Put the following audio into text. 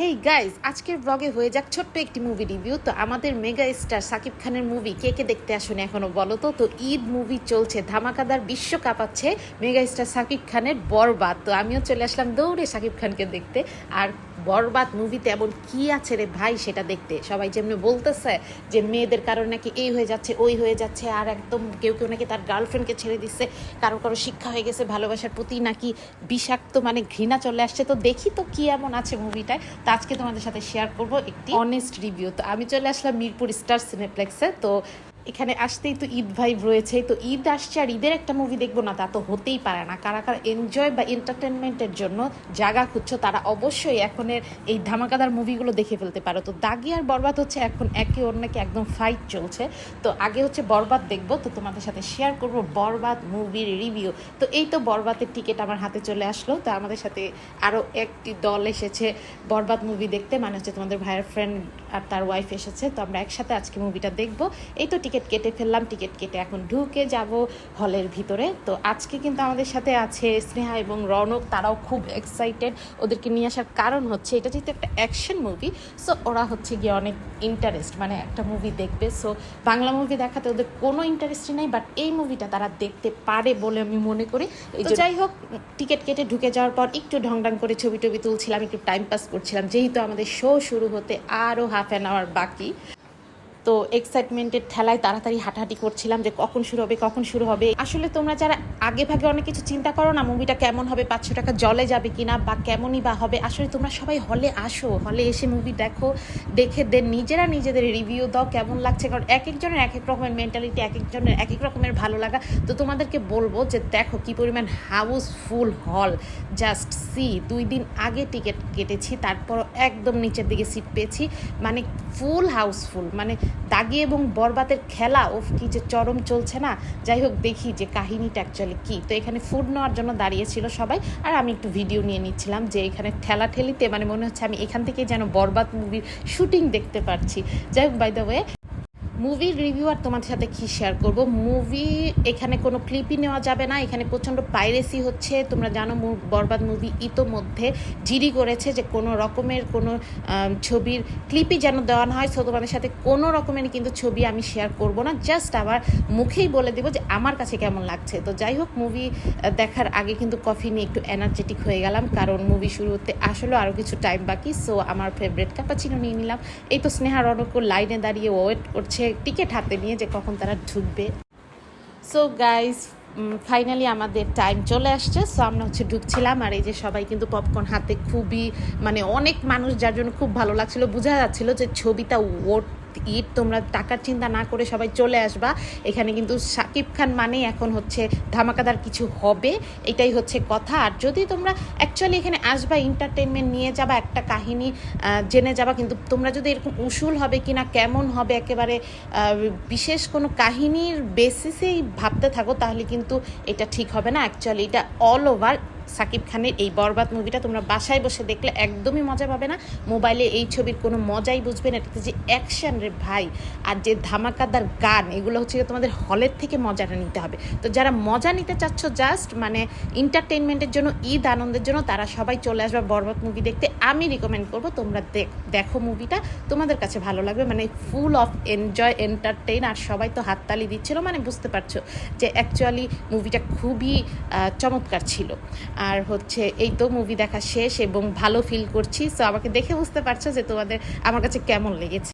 Hey guys আজকের ব্লগে হয়ে যাক ছোট্ট একটি মুভি রিভিউ তো আমাদের মেগা স্টার সাকিব খানের মুভি কে কে দেখতে আসুন এখনও বলো তো? তো ঈদ মুভি চলছে, ধামাকাদার বিশ্ব কাঁপাচ্ছে মেগা স্টার সাকিব খানের বরবাদ। তো আমিও চলে আসলাম দৌড়ে সাকিব খানকে দেখতে। আর বরবাদ মুভিতে এমন কি আছে রে ভাই সেটা দেখতে? সবাই যেমনি বলতেছে যে মেয়েদের কারণে নাকি এই হয়ে যাচ্ছে, ওই হয়ে যাচ্ছে, আর একদম কেউ কেউ নাকি তার গার্লফ্রেন্ডকে ছেড়ে দিচ্ছে, কারও কারও শিক্ষা হয়ে গেছে, ভালোবাসার প্রতি নাকি বিষাক্ত মানে ঘৃণা চলে আসছে। তো দেখি তো কি এমন আছে মুভিটায়। তো আজকে তোমাদের সাথে শেয়ার করব একটি অনেস্ট রিভিউ তো আমি চলে আসলাম মিরপুর স্টার সিনেপ্লেক্সে তো এখানে আসতেই তো ঈদ ভাইব রয়েছে। তো ঈদ আসছে আর ঈদের একটা মুভি দেখব না, তা তো হতেই পারে না। কারা কারা এনজয় বা এন্টারটেনমেন্টের জন্য জায়গা খুঁজছো, তারা অবশ্যই এখনের এই ধামাকাদার মুভিগুলো দেখে ফেলতে পারো। তো দাগি আর বরবাদ হচ্ছে এখন একে অন্যকে একদম ফাইট চলছে। তো আগে হচ্ছে বরবাদ দেখব, তো তোমাদের সাথে শেয়ার করব বরবাদ মুভির রিভিউ তো এই তো বরবাদের টিকিট আমার হাতে চলে আসলো। তো আমাদের সাথে আরও একটি দল এসেছে বরবাদ মুভি দেখতে। মানে হচ্ছে তোমাদের ভাইয়ের ফ্রেন্ড আর তার ওয়াইফ এসেছে। তো আমরা একসাথে আজকে মুভিটা দেখব। এই তো টিকিট কেটে ফেললাম টিকিট কেটে এখন ঢুকে যাব হলের ভিতরে। তো আজকে কিন্তু আমাদের সাথে আছে স্নেহা এবং রনক তারাও খুব এক্সাইটেড ওদেরকে নিয়ে আসার কারণ হচ্ছে এটা যেহেতু একটা অ্যাকশন মুভি সো ওরা হচ্ছে গিয়ে অনেক ইন্টারেস্ট মানে একটা মুভি দেখবে। সো বাংলা মুভি দেখাতে ওদের কোনো ইন্টারেস্টই নাই বাট এই মুভিটা তারা দেখতে পারে বলে আমি মনে করি। তো যাই হোক টিকিট কেটে ঢুকে যাওয়ার পর একটু ঢংঢং করে ছবি টবি তুলছিলাম একটু টাইম পাস করছিলাম। যেহেতু আমাদের শো শুরু হতে আরও হাফ অ্যান আওয়ার বাকি। তো এক্সাইটমেন্টের ঠেলায় তাড়াতাড়ি হাঁটাহাঁটি করছিলাম যে কখন শুরু হবে, কখন শুরু হবে। আসলে তোমরা যারা আগে ভাগে অনেক কিছু চিন্তা করো না মুভিটা কেমন হবে, পাঁচশো টাকা জলে যাবে কিনা বা কেমনই বা হবে, আসলে তোমরা সবাই হলে আসো হলে এসে মুভি দেখো, দেখে দেন নিজেরা নিজেদের রিভিউ দাও, কেমন লাগছে? কারণ এক একজনের এক এক রকমের মেন্টালিটি এক একজনের, এক এক রকমের ভালো লাগা। তো তোমাদেরকে বলব যে দেখো কি পরিমাণ হাউসফুল হল জাস্ট সি দুই দিন আগে টিকিট কেটেছি তারপর একদম নিচের দিকে সিট পেয়েছি। মানে ফুল হাউসফুল মানে দাগি এবং বরবাতের খেলা ও কি যে চরম চলছে না? যাই হোক, দেখি যে কাহিনীটা অ্যাকচুয়ালি কী। তো এখানে ফুড নেওয়ার জন্য দাঁড়িয়েছিল সবাই, আর আমি একটু ভিডিও নিয়ে নিচ্ছিলাম যে এখানে ঠেলা ঠেলিতে মানে মনে হচ্ছে আমি এখান থেকেই যেন বরবাদ মুভির শুটিং দেখতে পারছি। যাই হোক বাই দ্য ওয়ে মুভির রিভিউ আর তোমাদের সাথে কি শেয়ার করব? মুভি এখানে কোনো ক্লিপই নেওয়া যাবে না। এখানে প্রচণ্ড পাইরেসি হচ্ছে। তোমরা জানো বরবাদ মুভি ইতোমধ্যে জিডি করেছে যে কোনো রকমের কোনো ছবির ক্লিপই যেন দেওয়া না হয়। সো তোমাদের সাথে কোনো রকমের কিন্তু ছবি আমি শেয়ার করব না। জাস্ট আমার মুখেই বলে দেবো যে আমার কাছে কেমন লাগছে। তো যাই হোক মুভি দেখার আগে কিন্তু কফি নিয়ে একটু এনার্জেটিক হয়ে গেলাম। কারণ মুভি শুরু হতে আসলে আরও কিছু টাইম বাকি। সো আমার ফেভারিট কাপাচিনো নিয়ে নিলাম। এই তো স্নেহা রনক লাইনে দাঁড়িয়ে ওয়েট করছে। টিকিট হাতে নিয়ে যে কখন তারা ঢুকবে। সো গাইজ ফাইনালি আমাদের টাইম চলে আসছে। সো আমরা হচ্ছে ঢুকছিলাম আর এই যে সবাই কিন্তু পপকর্ন হাতে খুবই মানে অনেক মানুষ যার জন্য খুব ভালো লাগছিল। বোঝা যাচ্ছিল যে ছবিটা ওট ইট তোমরা টাকার চিন্তা না করে সবাই চলে আসবা। এখানে কিন্তু সাকিব খান মানে এখন হচ্ছে ধামাকাদার কিছু হবে, এটাই হচ্ছে কথা। আর যদি তোমরা অ্যাকচুয়ালি এখানে আসবা এন্টারটেনমেন্ট নিয়ে যাবা, একটা কাহিনী জেনে যাবা, কিন্তু তোমরা যদি এরকম উসুল হবে কিনা, কেমন হবে একেবারে বিশেষ কোনো কাহিনীর বেসিসেই ভাবতে থাকো, তাহলে কিন্তু এটা ঠিক হবে না। অ্যাকচুয়ালি এটা অল ওভার সাকিব খানের এই বরবাদ মুভিটা তোমরা বাসায় বসে দেখলে একদমই মজা পাবে না। মোবাইলে এই ছবির কোনো মজাই বুঝবে না। এটাতে যে অ্যাকশন রে ভাই, আর যে ধামাকাদার গান, এগুলো হচ্ছে তোমাদের হলের থেকে মজাটা নিতে হবে। তো যারা মজা নিতে চাচ্ছ জাস্ট মানে এন্টারটেনমেন্টের জন্য, ঈদ আনন্দের জন্য, তারা সবাই চলে আসবে বরবাদ মুভি দেখতে। আমি রিকমেন্ড করব তোমরা দেখো মুভিটা তোমাদের কাছে ভালো লাগবে মানে ফুল অফ এনজয় এন্টারটেইন আর সবাই তো হাততালি দিচ্ছিল মানে বুঝতে পারছ যে অ্যাকচুয়ালি মুভিটা খুবই চমৎকার ছিল। আর হচ্ছে এই তো মুভি দেখা শেষ এবং ভালো ফিল করছি। সো আমাকে দেখে বুঝতে পারছ যে তোমাদের, আমার কাছে কেমন লেগেছে।